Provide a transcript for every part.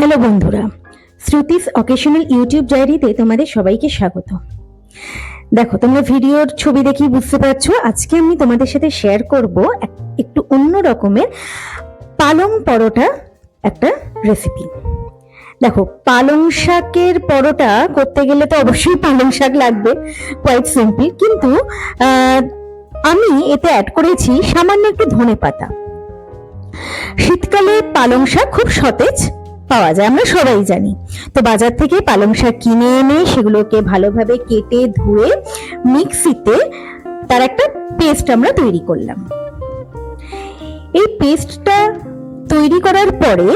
Hello বন্ধুরা, শ্রুতিস occasional YouTube ডায়েরিতে তোমাদের সবাইকে স্বাগত। দেখো, তোমরা ভিডিওর ছবি দেখেই বুঝতে পারছ, আজকে আমি তোমাদের সাথে শেয়ার করব একটু অন্য রকমের পালং পরোটা একটা রেসিপি দেখো, পালং শাকের পরোটা করতে গেলে তো অবশ্যই পালং শাক লাগবে কোয়াইট সিম্পল কিন্তু আমি এতে অ্যাড করেছি সামান্য একটু ধনে পাতা শীতকালে পালং শাক খুব সতেজ পাওয়া যায়, আমরা সবাই জানি। তো বাজার থেকে পালং শাক কিনে এনে সেগুলোকে ভালোভাবে কেটে ধুয়ে মিক্সিতে তার একটা পেস্ট আমরা তৈরি করলাম। এই পেস্টটা তৈরি করার পরে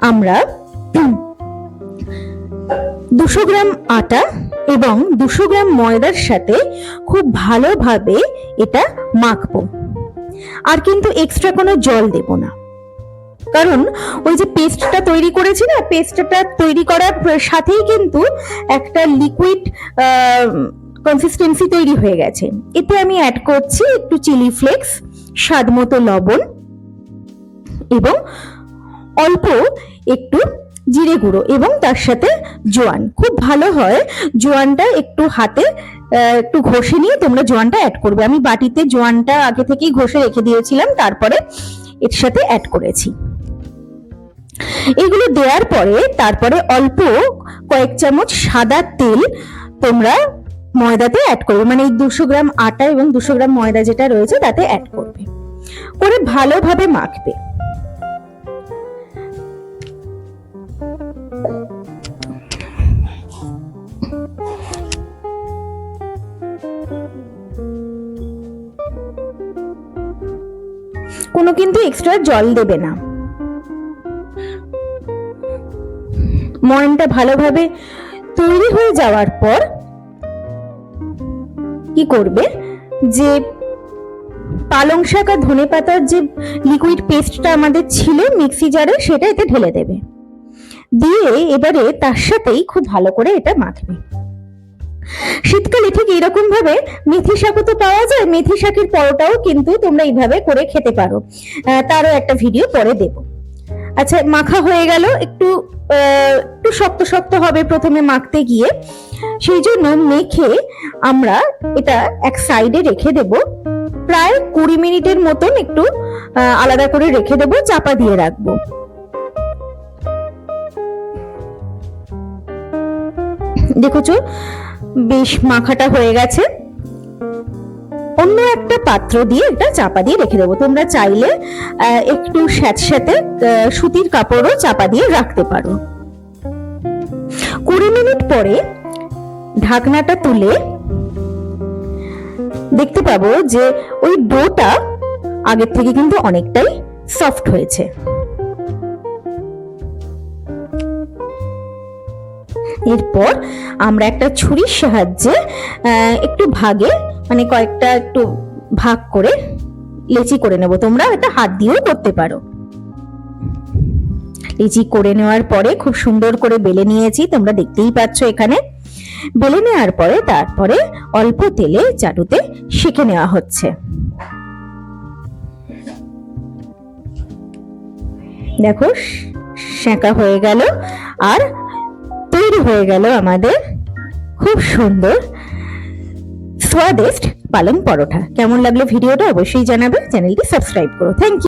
আমরা দুশো গ্রাম আটা এবং দুশো গ্রাম ময়দার সাথে খুব ভালোভাবে এটা মাখবো। আর কিন্তু এক্সট্রা কোনো জল দেব না। কারণ ওই যে পেস্টটা তৈরি করেছি না, পেস্টটা তৈরি করার সাথেই কিন্তু একটা লিকুইড কনসিস্টেন্সি তৈরি হয়ে গেছে। এতে আমি অ্যাড করছি একটু চিলি ফ্লেক্স স্বাদ মতো লবণ এবং অল্প একটু জিরে গুঁড়ো এবং তার সাথে জোয়ান। খুব ভালো হয় জোয়ানটা একটু হাতে একটু ঘষে নিয়ে তোমরা জোয়ানটা অ্যাড করবে। আমি বাটিতে জোয়ানটা আগে থেকেই ঘষে রেখে দিয়েছিলাম, তারপরে এর সাথে অ্যাড করেছি। এগুলো দেওয়ার পরে তারপরে অল্প কয়েক চামচ সাদা তেল তোমরা ময়দাতে অ্যাড করবে। মানে এই দুশো গ্রাম আটা এবং দুশো গ্রাম ময়দা যেটা রয়েছে তাতে অ্যাড করবে। করে ভালোভাবে মাখবে। কোনো কিন্তু এক্সট্রা জল দেবে না। ময়নটা ভালোভাবে তৈরি হয়ে যাওয়ার পর কি করবে? যে পালং শাক আর ধনে পাতার যে লিকুইড পেস্টটা আমাদের ছিল মিক্সি জারে সেটা এতে ঢেলে দেবে। দিয়ে এবারে তার সাথেই খুব ভালো করে এটা মাখবে। শীতকালে ঠিক এরকম ভাবে মেথি শাকও তো পাওয়া যায়, মেথি শাকের পরোটাও কিন্তু তোমরা এইভাবে করে খেতে পারো। তারও একটা ভিডিও পরে দেব। আচ্ছা মাখা হয়ে গেল, একটু একটু শক্ত শক্ত হবে প্রথমে মাখতে গিয়ে। সেই জন্য মেখে আমরা এটা এক সাইডে রেখে দেব। প্রায় কুড়ি মিনিটের মতন একটু আলাদা করে রেখে দেব, চাপা দিয়ে রাখব। দেখেছ? বেশ মাখাটা হয়ে গেছে। অন্য একটা পাত্র দিয়ে এটা চাপা দিয়ে রেখে দেবো। তোমরা চাইলে একটু স্যাঁতস্যাঁতে সুতির কাপড়ও চাপা দিয়ে রাখতে পারো। কুড়ি মিনিট পরে ঢাকনাটা তুলে দেখতে পাবো যে ওই ডোটা আগের থেকে কিন্তু অনেকটাই সফট হয়েছে। এরপর আমরা একটা ছুরির সাহায্যে একটু ভাগে মানে কয়েকটা একটু ভাগ করে লেচি করে নেব। তোমরা এটা হাত দিয়েও করতে পারো। লেচি করে নেওয়ার পরে খুব সুন্দর করে বেলে নিয়েছি, তোমরা দেখতেই পাচ্ছ এখানে। বেলে নেওয়ার পরে তারপরে অল্প তেলে চাটুতে সেঁকে নেওয়া হচ্ছে। দেখো, সেঁকা হয়ে গেল আর তৈরি হয়ে গেল আমাদের খুব সুন্দর স্বাদিষ্ট পালং পরোটা। কেমন লাগল ভিডিওটা অবশ্যই জানাবে চ্যানেলটি সাবস্ক্রাইব করো। Thank you